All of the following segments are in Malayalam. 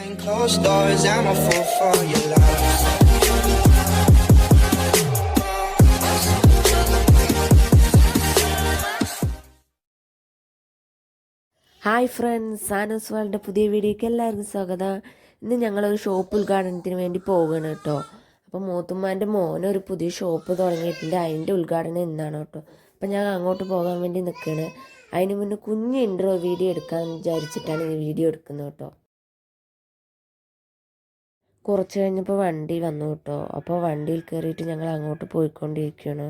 Behind closed doors, I'm a fool for your love. Hi friends സാനോസ് വേൾഡിന്റെ പുതിയ വീഡിയോയ്ക്ക് എല്ലാവർക്കും സ്വാഗതം. ഇന്ന് ഞങ്ങളൊരു ഷോപ്പ് ഉദ്ഘാടനത്തിന് വേണ്ടി പോവുകയാണ് കേട്ടോ. അപ്പോൾ മൂത്തുമ്മാന്റെ മോനൊരു പുതിയ ഷോപ്പ് തുടങ്ങിയിട്ടുണ്ട്. അതിന്റെ ഉദ്ഘാടനം ഇന്നാണ് കേട്ടോ. അപ്പോൾ ഞാൻ അങ്ങോട്ട് പോകാൻ വേണ്ടി നിൽക്കുകയാണ്. അതിന് മുന്നേ കുഞ്ഞ് ഇൻട്രോ വീഡിയോ എടുക്കാമെന്ന് വിചാരിച്ചിട്ടാണ് ഈ വീഡിയോ എടുക്കുന്നത് കേട്ടോ. കുറച്ച് കഴിഞ്ഞപ്പോൾ വണ്ടി വന്നു കേട്ടോ. അപ്പോൾ വണ്ടിയിൽ കയറിയിട്ട് ഞങ്ങൾ അങ്ങോട്ട് പോയിക്കൊണ്ടിരിക്കുകയാണ്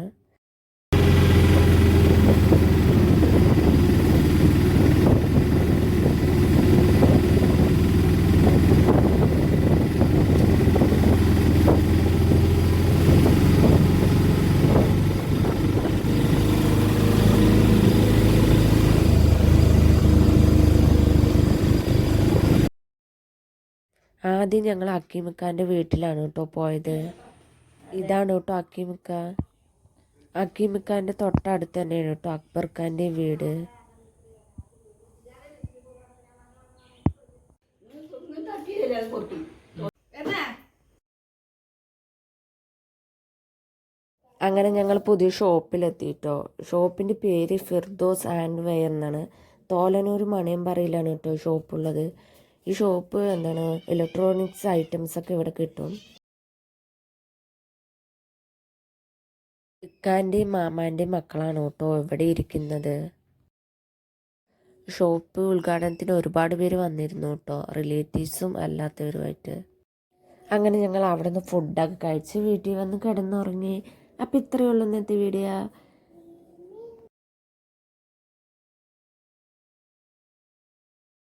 ആദ്യം ഞങ്ങൾ അക്കീമിക്കാന്റെ വീട്ടിലാണ് കേട്ടോ പോയത്. ഇതാണ് കേട്ടോ അക്കീമിക്ക. അക്കീമിക്കാന്റെ തൊട്ടടുത്ത് തന്നെയാണ് കേട്ടോ അക്ബർഖാന്റെ വീട്. അങ്ങനെ ഞങ്ങൾ പുതിയ ഷോപ്പിലെത്തി കേട്ടോ ഷോപ്പിന്റെ പേര് ഫിർദോസ് ആൻഡ് വെയർ എന്നാണ് തോലനൂർ മണിയമ്പറയിലാണ് കേട്ടോ ഷോപ്പുള്ളത്. ഈ ഷോപ്പ് എന്താണ് ഇലക്ട്രോണിക്സ് ഐറ്റംസ് ഒക്കെ ഇവിടെ കിട്ടും. ഇക്കാന്റെയും മാമാന്റെയും മക്കളാണ് കേട്ടോ ഇവിടെ ഇരിക്കുന്നത്. ഷോപ്പ് ഉദ്ഘാടനത്തിന് ഒരുപാട് പേര് വന്നിരുന്നു കേട്ടോ. റിലേറ്റീവ്സും അല്ലാത്തവരുമായിട്ട്. അങ്ങനെ ഞങ്ങൾ അവിടെ നിന്ന് ഫുഡൊക്കെ കഴിച്ച് വീട്ടിൽ വന്ന് കിടന്നുറങ്ങി. അപ്പോൾ ഇത്രയേ ഉള്ളൂ ഇന്നത്തെ വീഡിയോ